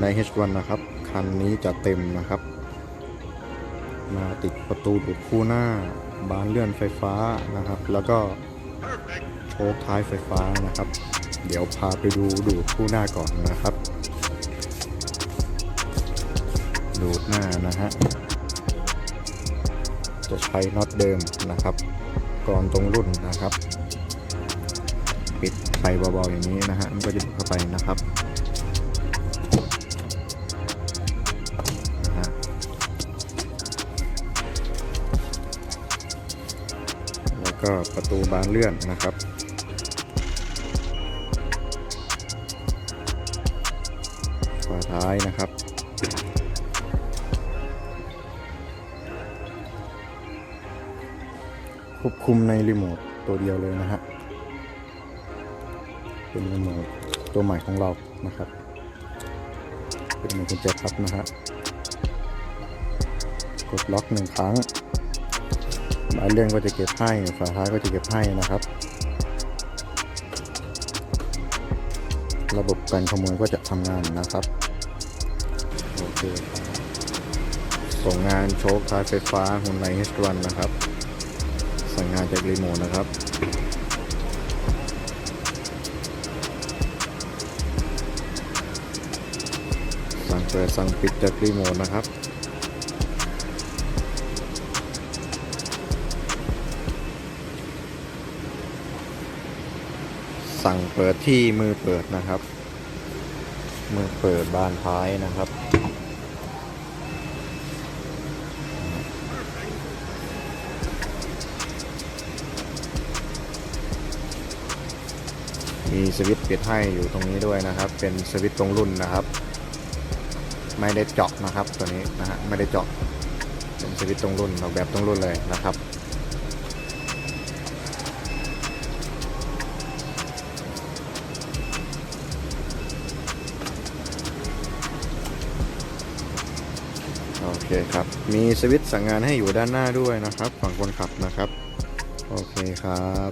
ใน H1 นะครับ คันนี้จะเต็มนะครับ มาติดประตูดูดคู่หน้า บานเลื่อนไฟฟ้านะครับ แล้วก็โชคท้ายไฟฟ้านะครับ เดี๋ยวพาไปดูดูดคู่หน้าก่อนนะครับ ดูดหน้านะฮะ จะใช้น็อตเดิมนะครับกรอนตรงรุ่นนะครับ ปิดไฟเบาๆอย่างนี้นะฮะ มันก็จะดูดเข้าไปนะครับ ก็ประตูบานเลื่อนนะครับ ฝาท้ายนะครับควบคุมในรีโมทตัวเดียวเลยนะฮะ เป็นรีโมทตัวใหม่ของเรานะครับ เป็นมือกุญแจพับนะฮะ กดล็อกหนึ่งครั้ง บานเลื่อนก็จะเก็บให้ฝาท้ายก็จะเก็บให้นะครับ ระบบการขโมยก็จะทำงานนะครับโอเคส่งงานโชคท้ายไฟฟ้าหุ่นไลเฮสวันนะครับสั่งงานจากรีโมทนะครับสั่งเปิดสั่งปิดจากรีโมทนะครับ สั่งเปิดที่มือเปิดนะครับ มือเปิดบานท้ายนะครับ มีสวิตช์ปิดให้อยู่ตรงนี้ด้วยนะครับ เป็นสวิตช์ตรงรุ่นนะครับ ไม่ได้เจาะนะครับตัวนี้นะฮะไม่ได้เจาะเป็นสวิตช์ตรงรุ่นออกแบบตรงรุ่นเลยนะครับ เคครับ มีสวิตช์สั่งงานให้อยู่ด้านหน้าด้วยนะครับ ฝั่งคนขับนะครับ โอเคครับ